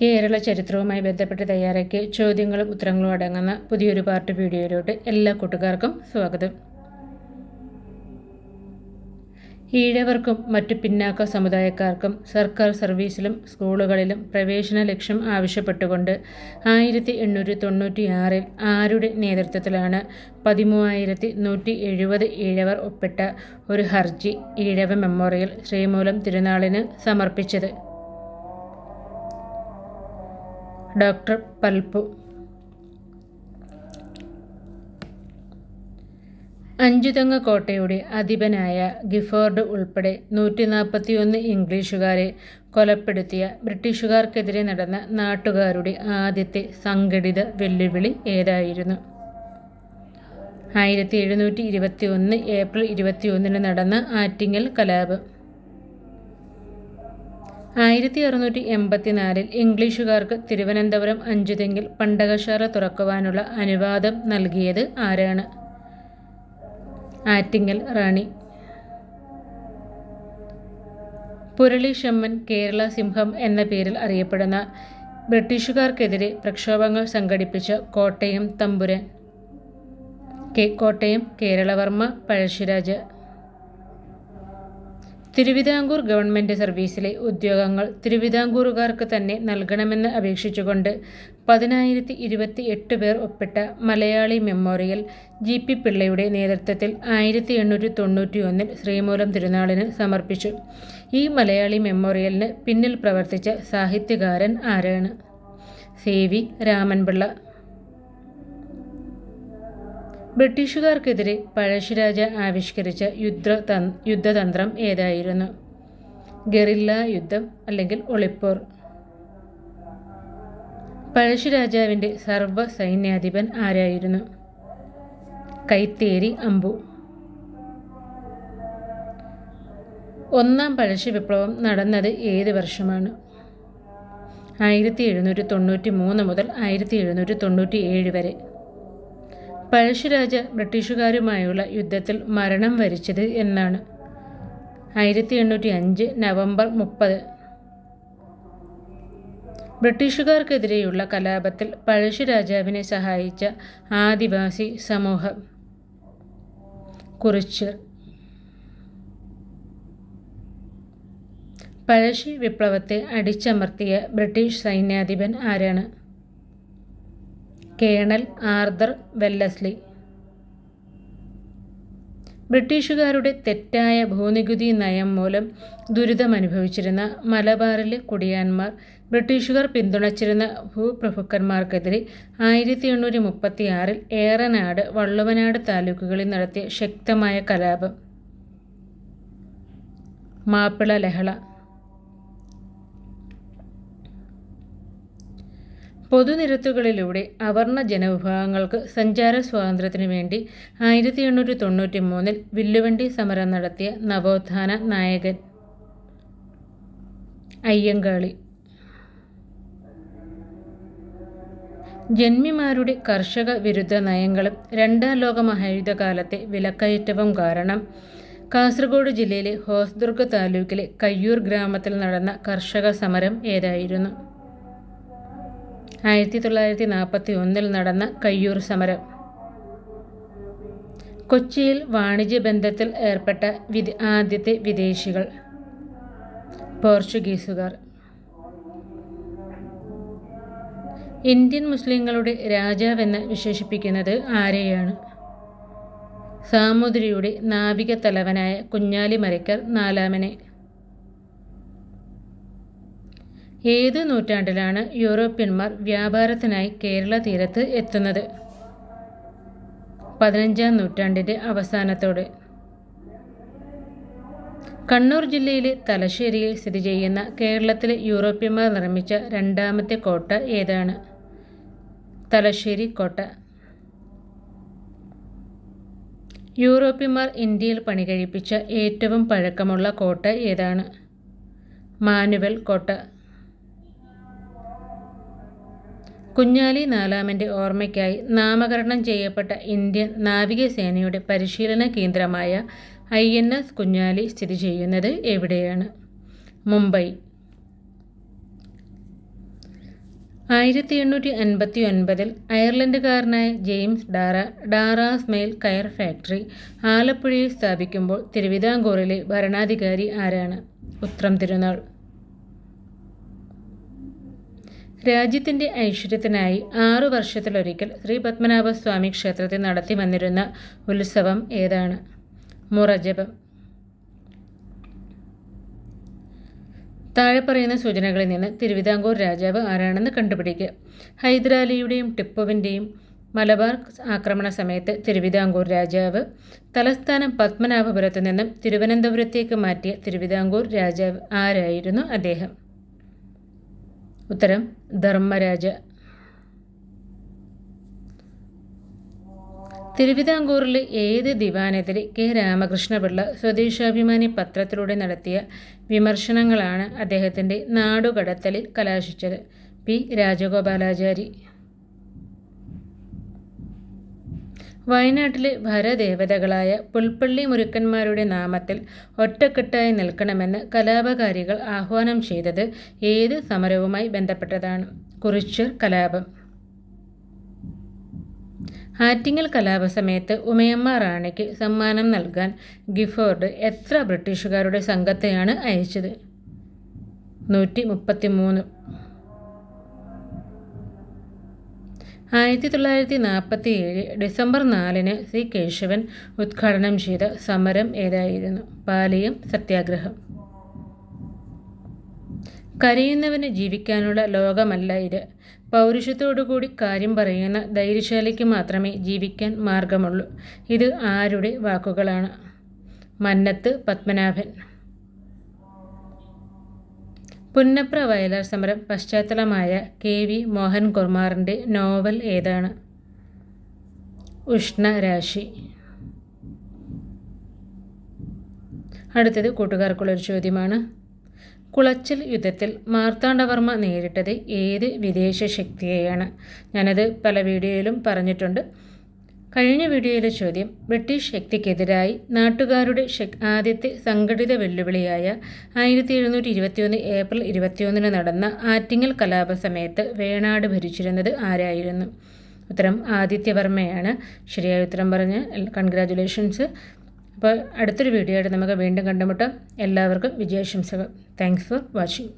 കേരള ചരിത്രവുമായി ബന്ധപ്പെട്ട് തയ്യാറാക്കിയ ചോദ്യങ്ങളും ഉത്തരങ്ങളും അടങ്ങുന്ന പുതിയൊരു പാർട്ട് വീഡിയോയിലോട്ട് എല്ലാ കൂട്ടുകാർക്കും സ്വാഗതം. ഈഴവർക്കും മറ്റു പിന്നാക്ക സമുദായക്കാർക്കും സർക്കാർ സർവീസിലും സ്കൂളുകളിലും പ്രവേശന ലക്ഷ്യം ആവശ്യപ്പെട്ടുകൊണ്ട് ആയിരത്തി എണ്ണൂറ്റി തൊണ്ണൂറ്റിയാറിൽ ആരുടെ നേതൃത്വത്തിലാണ് പതിമൂവായിരത്തി നൂറ്റി എഴുപത് ഈഴവർ ഒപ്പിട്ട ഒരു ഹർജി ഈഴവ മെമ്മോറിയൽ ശ്രീമൂലം തിരുനാളിന് സമർപ്പിച്ചത്? ഡോക്ടർ പൽപ്പു അഞ്ചുതങ്ങ കോട്ടയുടെ അധിപനായ ഗിഫോർഡ് ഉൾപ്പെടെ നൂറ്റി നാൽപ്പത്തിയൊന്ന് ഇംഗ്ലീഷുകാരെ കൊലപ്പെടുത്തിയ ബ്രിട്ടീഷുകാർക്കെതിരെ നടന്ന നാട്ടുകാരുടെ ആദ്യത്തെ സംഘടിത വെല്ലുവിളി ഏതായിരുന്നു? ആയിരത്തി എഴുന്നൂറ്റി ഇരുപത്തി ഒന്ന് ഏപ്രിൽ ഇരുപത്തി ഒന്നിന് നടന്ന ആറ്റിങ്ങൽ കലാപം. ആയിരത്തി അറുന്നൂറ്റി എൺപത്തിനാലിൽ ഇംഗ്ലീഷുകാർക്ക് തിരുവനന്തപുരം അഞ്ചുതെങ്കിൽ പണ്ടകശാല തുറക്കുവാനുള്ള അനുവാദം നൽകിയത് ആരാണ്? ആറ്റിങ്ങൽ റാണി. പുരളി ഷമ്മൻ കേരള സിംഹം എന്ന പേരിൽ അറിയപ്പെടുന്ന ബ്രിട്ടീഷുകാർക്കെതിരെ പ്രക്ഷോഭങ്ങൾ സംഘടിപ്പിച്ച കോട്ടയം തമ്പുരാൻ. കോട്ടയം കേരളവർമ്മ പഴശ്ശിരാജ. തിരുവിതാംകൂർ ഗവൺമെന്റ് സർവീസിലെ ഉദ്യോഗങ്ങൾ തിരുവിതാംകൂറുകാർക്ക് തന്നെ നൽകണമെന്ന് അപേക്ഷിച്ചുകൊണ്ട് പതിനായിരത്തി ഇരുപത്തി എട്ട് പേർ ഒപ്പിട്ട മലയാളി മെമ്മോറിയൽ ജി പി പിള്ളയുടെ നേതൃത്വത്തിൽ ആയിരത്തി എണ്ണൂറ്റി തൊണ്ണൂറ്റി ഒന്നിൽ ശ്രീമൂലം തിരുനാളിന് സമർപ്പിച്ചു. ഈ മലയാളി മെമ്മോറിയലിന് പിന്നിൽ പ്രവർത്തിച്ച സാഹിത്യകാരൻ ആരാണ്? സേവി രാമൻപിള്ള. ബ്രിട്ടീഷുകാർക്കെതിരെ പഴശ്ശിരാജ ആവിഷ്കരിച്ച യുദ്ധ യുദ്ധതന്ത്രം ഏതായിരുന്നു? ഗറില്ല യുദ്ധം അല്ലെങ്കിൽ ഒളിപ്പോർ? പഴശ്ശിരാജാവിന്റെ സർവ സൈന്യാധിപൻ ആരായിരുന്നു? കൈത്തേരി അമ്പു. ഒന്നാം പഴശ്ശി വിപ്ലവം നടന്നത് ഏത് വർഷമാണ്? ആയിരത്തി എഴുന്നൂറ്റി തൊണ്ണൂറ്റി മൂന്ന് മുതൽ ആയിരത്തി എഴുന്നൂറ്റി തൊണ്ണൂറ്റി ഏഴ് വരെ. പഴശ്ശിരാജ ബ്രിട്ടീഷുകാരുമായുള്ള യുദ്ധത്തിൽ മരണം വരിച്ചത് എന്നാണ്. ആയിരത്തി എണ്ണൂറ്റി അഞ്ച് നവംബർ മുപ്പത്. ബ്രിട്ടീഷുകാർക്കെതിരെയുള്ള കലാപത്തിൽ പഴശ്ശിരാജാവിനെ സഹായിച്ച ആദിവാസി സമൂഹം. കുറിച്ച്. പഴശ്ശി വിപ്ലവത്തെ അടിച്ചമർത്തിയ ബ്രിട്ടീഷ് സൈന്യാധിപൻ ആരാണ്? Colonel Arthur Wellesley. ബ്രിട്ടീഷുകാരുടെ തെറ്റായ ഭൂനികുതി നയം മൂലം ദുരിതമനുഭവിച്ചിരുന്ന മലബാറിലെ കുടിയാന്മാർ ബ്രിട്ടീഷുകാർ പിന്തുണച്ചിരുന്ന ഭൂപ്രഭുക്കന്മാർക്കെതിരെ ആയിരത്തി എണ്ണൂറ്റി മുപ്പത്തിയാറിൽ ഏറനാട് വള്ളുവനാട് താലൂക്കുകളിൽ നടത്തിയ ശക്തമായ കലാപം. മാപ്പിള ലഹള പൊതുനിരത്തുകളിലൂടെ അവർണ ജനവിഭാഗങ്ങൾക്ക് സഞ്ചാര സ്വാതന്ത്ര്യത്തിനു വേണ്ടി ആയിരത്തി എണ്ണൂറ്റി തൊണ്ണൂറ്റി മൂന്നിൽ വില്ലുവണ്ടി സമരം നടത്തിയ നവോത്ഥാന നായകൻ അയ്യങ്കാളി. ജന്മിമാരുടെ കർഷക വിരുദ്ധ നയങ്ങളും രണ്ടാം ലോക മഹായുദ്ധകാലത്തെ വിലക്കയറ്റവും കാരണം കാസർഗോഡ് ജില്ലയിലെ ഹോസ്ദുർഗ് താലൂക്കിലെ കയ്യൂർ ഗ്രാമത്തിൽ നടന്ന കർഷക സമരം ഏതായിരുന്നു? ആയിരത്തി തൊള്ളായിരത്തി നാൽപ്പത്തി ഒന്നിൽ നടന്ന കയ്യൂർ സമരം. കൊച്ചിയിൽ വാണിജ്യ ബന്ധത്തിൽ ഏർപ്പെട്ട വിദ ആദ്യത്തെ വിദേശികൾ. പോർച്ചുഗീസുകാർ. ഇന്ത്യൻ മുസ്ലിങ്ങളുടെ രാജാവെന്ന് വിശേഷിപ്പിക്കുന്നത് ആരെയാണ്? സാമുദ്രിയുടെ നാവിക തലവനായ കുഞ്ഞാലി മരക്കർ നാലാമനെ. ഏത് നൂറ്റാണ്ടിലാണ് യൂറോപ്യന്മാർ വ്യാപാരത്തിനായി കേരള തീരത്ത് എത്തുന്നത്? പതിനഞ്ചാം നൂറ്റാണ്ടിന്റെ അവസാനത്തോടെ. കണ്ണൂർ ജില്ലയിലെ തലശ്ശേരിയിൽ സ്ഥിതി ചെയ്യുന്ന കേരളത്തിലെ യൂറോപ്യന്മാർ നിർമ്മിച്ച രണ്ടാമത്തെ കോട്ട ഏതാണ്? തലശ്ശേരി കോട്ട. യൂറോപ്യന്മാർ ഇന്ത്യയിൽ പണികഴിപ്പിച്ച ഏറ്റവും പഴക്കമുള്ള കോട്ട ഏതാണ്? മാനുവൽ കോട്ട. കുഞ്ഞാലി നാലാമന്റെ ഓർമ്മയ്ക്കായി നാമകരണം ചെയ്യപ്പെട്ട ഇന്ത്യൻ നാവികസേനയുടെ പരിശീലന കേന്ദ്രമായ ഐ എൻ എസ് കുഞ്ഞാലി സ്ഥിതി ചെയ്യുന്നത് എവിടെയാണ്? മുംബൈ. ആയിരത്തി എണ്ണൂറ്റി അൻപത്തി ഒൻപതിൽ അയർലൻഡുകാരനായ ജെയിംസ് ഡാറ ഡാറാസ് മെയിൽ കയർ ഫാക്ടറി ആലപ്പുഴയിൽ സ്ഥാപിക്കുമ്പോൾ തിരുവിതാംകൂറിലെ ഭരണാധികാരി ആരാണ്? ഉത്രം തിരുനാൾ. രാജ്യത്തിന്റെ ഐശ്വര്യത്തിനായി ആറു വർഷത്തിലൊരിക്കൽ ശ്രീ പത്മനാഭസ്വാമി ക്ഷേത്രത്തിൽ നടത്തി വന്നിരുന്ന ഉത്സവം ഏതാണ്? മുറജപം. താഴെ പറയുന്ന സൂചനകളിൽ നിന്ന് തിരുവിതാംകൂർ രാജാവ് ആരാണെന്ന് കണ്ടുപിടിക്കുക. ഹൈദരാലിയുടെയും ടിപ്പുവിന്റെയും മലബാർ ആക്രമണ സമയത്ത് തിരുവിതാംകൂർ രാജാവ് തലസ്ഥാനം പത്മനാഭപുരത്തു നിന്നും തിരുവനന്തപുരത്തേക്ക് മാറ്റിയ തിരുവിതാംകൂർ രാജാവ് ആരായിരുന്നു അദ്ദേഹം? ഉത്തരം ധർമ്മരാജ. തിരുവിതാംകൂറിലെ ഏത് ദിവാനത്തിൽ കെ രാമകൃഷ്ണപിള്ള സ്വദേശാഭിമാനി പത്രത്തിലൂടെ നടത്തിയ വിമർശനങ്ങളാണ് അദ്ദേഹത്തിന്റെ നാടുകടത്തലിൽ കലാശിച്ചത്? പി രാജഗോപാലാചാരി. വയനാട്ടിലെ ഭരദേവതകളായ പുൽപ്പള്ളി മുരുക്കന്മാരുടെ നാമത്തിൽ ഒറ്റക്കെട്ടായി നിൽക്കണമെന്ന് കലാപകാരികൾ ആഹ്വാനം ചെയ്തത് ഏത് സമരവുമായി ബന്ധപ്പെട്ടതാണ്? കുറിച്ചർ കലാപം. ആറ്റിങ്ങൽ കലാപസമയത്ത് ഉമയമ്മ റാണിക്ക് സമ്മാനം നൽകാൻ ഗിഫോർഡ് എത്ര ബ്രിട്ടീഷുകാരുടെ സംഘത്തെയാണ് അയച്ചത്? നൂറ്റി മുപ്പത്തി മൂന്ന് ആയിരത്തി തൊള്ളായിരത്തി നാൽപ്പത്തി ഏഴ് ഡിസംബർ നാലിന് സി കേശവൻ ഉദ്ഘാടനം ചെയ്ത സമരം ഏതായിരുന്നു? പാലിയം സത്യാഗ്രഹം. കരയുന്നവന് ജീവിക്കാനുള്ള ലോകമല്ല ഇത്. പൗരുഷത്തോടുകൂടി കാര്യം പറയുന്ന ധൈര്യശാലിക്ക് മാത്രമേ ജീവിക്കാൻ മാർഗമുള്ളൂ. ഇത് ആരുടെ വാക്കുകളാണ്? മന്നത്ത് പത്മനാഭൻ. പുന്നപ്ര വയലാർ സമരം പശ്ചാത്തലമായ കെ വി മോഹൻ കുർമാറിന്റെ നോവൽ ഏതാണ്? ഉഷ്ണരാശി. അടുത്തത് കൂട്ടുകാർക്കുള്ളൊരു ചോദ്യമാണ്. കുളച്ചൽ യുദ്ധത്തിൽ മാർത്താണ്ഡവർമ്മ നേരിട്ടത് ഏത് വിദേശ ശക്തിയെയാണ്? ഞാനത് പല വീഡിയോയിലും പറഞ്ഞിട്ടുണ്ട്. കഴിഞ്ഞ വീഡിയോയിലെ ചോദ്യം ബ്രിട്ടീഷ് ശക്തിക്കെതിരായി നാട്ടുകാരുടെ ആദ്യത്തെ സംഘടിത വെല്ലുവിളിയായ ആയിരത്തി എഴുന്നൂറ്റി ഇരുപത്തിയൊന്ന് ഏപ്രിൽ ഇരുപത്തിയൊന്നിന് നടന്ന ആറ്റിങ്ങൽ കലാപ സമയത്ത് വേണാട് ഭരിച്ചിരുന്നത് ആരായിരുന്നു? ഉത്തരം ആദിത്യവർമ്മയാണ് ശരിയായ ഉത്തരം പറഞ്ഞ് കൺഗ്രാജുലേഷൻസ് അപ്പോൾ അടുത്തൊരു വീഡിയോ ആയിട്ട് നമുക്ക് വീണ്ടും കണ്ടുമുട്ടാം. എല്ലാവർക്കും വിജയാശംസകൾ. Thanks for watching